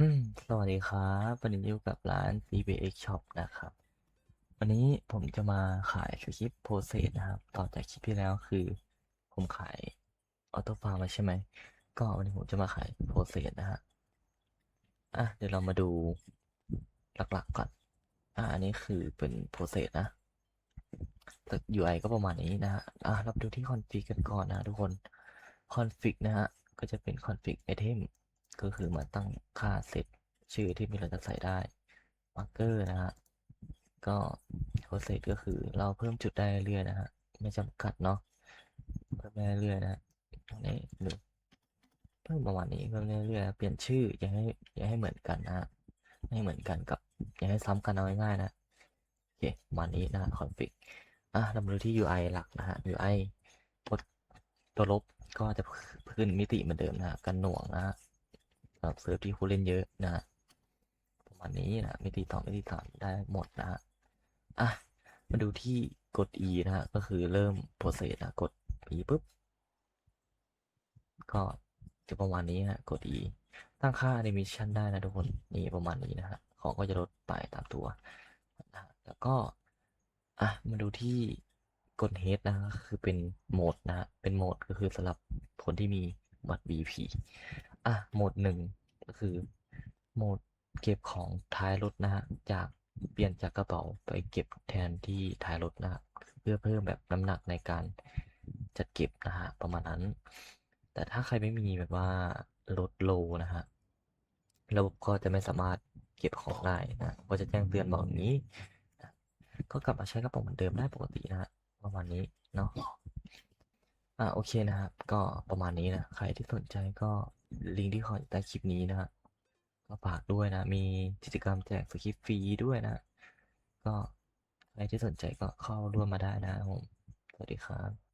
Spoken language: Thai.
อืมสวัสดีครับวันนี้อยู่กับร้าน CBX Shop นะครับ วันนี้ผมจะมาขายสคริปต์โปรเซสนะครับ ต่อจากคลิปที่แล้วคือ ผมขายออโต้ฟาร์มาใช่ไหม ก็วันนี้ผมจะมาขายโปรเซสนะฮะ อะ เดี๋ยวเรามาดูหลักๆก่อน อะอันนี้คือเป็นโปรเซสนะแต่ UI ก็ประมาณนี้นะฮะ อะเราดูที่คอนฟิกกันก่อนนะทุกคน คอนฟิกนะฮะ ก็จะเป็นคอนฟิกไอเทม ก็คือมาตั้งค่าเซตชื่อที่มีเราจะใส่ได้มาร์กเกอร์นะฮะก็โปรเซสก็คือเราเพิ่มจุดได้เรื่อยนะฮะไม่จำกัดเนาะเพิ่มได้เรื่อยนะฮะนี่ดูเพิ่มประมาณนี้เพิ่มได้เรื่อยๆเปลี่ยนชื่ออย่าให้อย่าให้เหมือนกันนะฮะไม่เหมือนกันกับอย่าให้ซ้ำกันเอาง่ายๆนะโอเคประมาณนี้นะคอนฟิกอะเรามาดูที่ UI หลักนะฮะ UI กดตัวลบก็จะขึ้นมิติเหมือนเดิมนะฮะกันหน่วงนะฮะ สำหรับเซิร์ฟที่ผู้เล่นเยอะนะฮะประมาณนี้นะมิติสองมิติสามได้หมดนะฮะอะมาดูที่กด E นะฮะก็คือเริ่มโปรเซสนะกด E ปุ๊บก็จะประมาณนี้ฮะกด E ตั้งค่า animation ได้นะทุกคนนี่ประมาณนี้นะฮะของก็จะลดไปตามตัวนะแล้วก็อะมาดูที่กด Head นะก็คือเป็นโหมดนะเป็นโหมดก็คือสำหรับคนที่มีบัตร VP อะโหมดหนึ่งก็คือโหมดเก็บของท้ายรถนะฮะจากเปลี่ยนจากกระเป๋าไปเก็บแทนที่ท้ายรถนะฮะเพื่อเพิ่มแบบน้ำหนักในการจัดเก็บนะฮะประมาณนั้น แต่ถ้าใครไม่มีแบบว่ารถโลนะฮะระบบก็จะไม่สามารถเก็บของได้นะก็จะแจ้งเตือนบอกอย่างนี้ก็กลับมาใช้กระเป๋าเหมือนเดิมได้ปกตินะฮะประมาณนี้เนาะอ่าโอเคนะครับก็ประมาณนี้นะ ใครที่สนใจก็ ลิงก์ที่ขอยใต้คลิปนี้นะฮะก็ฝากด้วยนะ มีกิจกรรมแจกสคริปต์ฟรีด้วยนะ ก็ใครที่สนใจก็เข้าร่วมมาได้นะครับผม สวัสดีครับ